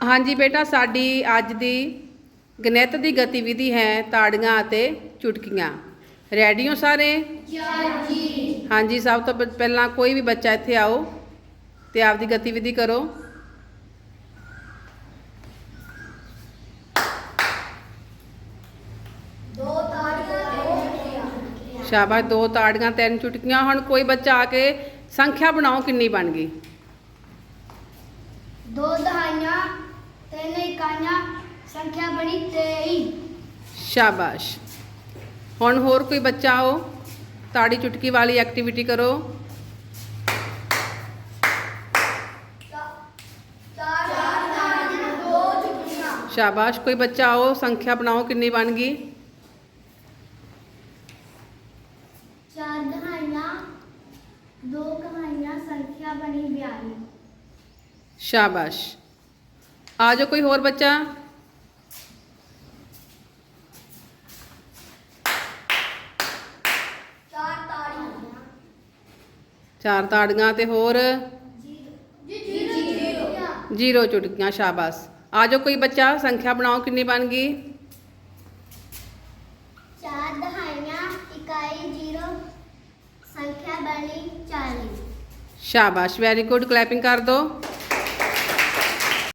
ਹਾਂਜੀ ਬੇਟਾ ਸਾਡੀ ਅੱਜ ਦੀ ਗਣਿਤ ਦੀ ਗਤੀਵਿਧੀ ਹੈ ਤਾੜੀਆਂ ਅਤੇ ਚੁਟਕੀਆਂ। ਰੈਡੀ ਹੋ ਸਾਰੇ? ਹਾਂਜੀ। ਹਾਂਜੀ ਸਭ ਤੋਂ ਪਹਿਲਾਂ ਕੋਈ ਵੀ ਬੱਚਾ ਇੱਥੇ ਆਓ ਤੇ ਆਪਦੀ ਗਤੀਵਿਧੀ ਕਰੋ। ਦੋ ਤਾੜੀਆਂ ਦੋ ਚੁਟਕੀਆਂ। ਸ਼ਾਬਾਸ਼ ਦੋ ਤਾੜੀਆਂ ਤਿੰਨ ਚੁਟਕੀਆਂ। ਹੁਣ ਕੋਈ ਬੱਚਾ ਆ ਕੇ ਸੰਖਿਆ ਬਣਾਓ ਕਿੰਨੀ ਬਣ ਗਈ। ਦੋ ਦਹਾਈਆਂ ਤਿੰਨ ਇਕਾਈਆਂ ਸੰਖਿਆ ਬਣੀ 23 ਸ਼ਾਬਾਸ਼ ਹੁਣ ਹੋਰ ਕੋਈ ਬੱਚਾ ਆਓ ਤਾੜੀ ਚੁਟਕੀ ਵਾਲੀ ਐਕਟੀਵਿਟੀ ਕਰੋ ਚਾਰ ਤਾੜੀਆਂ ਦੋ ਚੁਟਕੀਆਂ ਸ਼ਾਬਾਸ਼ ਕੋਈ ਬੱਚਾ ਆਓ ਸੰਖਿਆ ਬਣਾਓ ਕਿੰਨੀ ਬਣ ਗਈ ਚਾਰ ਦਹਾਈਆਂ ਦੋ ਕਹਾਈਆਂ ਸੰਖਿਆ ਬਣੀ 42 ਸ਼ਾਬਾਸ਼ ਆ ਜਾਓ ਕੋਈ ਹੋਰ ਬੱਚਾ। ਚਾਰ ਤਾੜੀਆਂ। ਚਾਰ ਤਾੜੀਆਂ ਤੇ ਹੋਰ। ਜੀਰੋ ਚੁਟਕੀਆਂ ਸ਼ਾਬਾਸ਼। ਆ ਜਾਓ ਕੋਈ ਬੱਚਾ ਸੰਖਿਆ ਬਣਾਓ ਕਿੰਨੀ ਬਣ ਗਈ। ਚਾਰ ਦਹਾਈਆਂ ਇਕਾਈ ਜੀਰੋ ਸੰਖਿਆ ਬਣੀ 40 ਸ਼ਾਬਾਸ਼ ਵੈਰੀ ਗੁੱਡ ਕਲੈਪਿੰਗ ਕਰ ਦਿਓ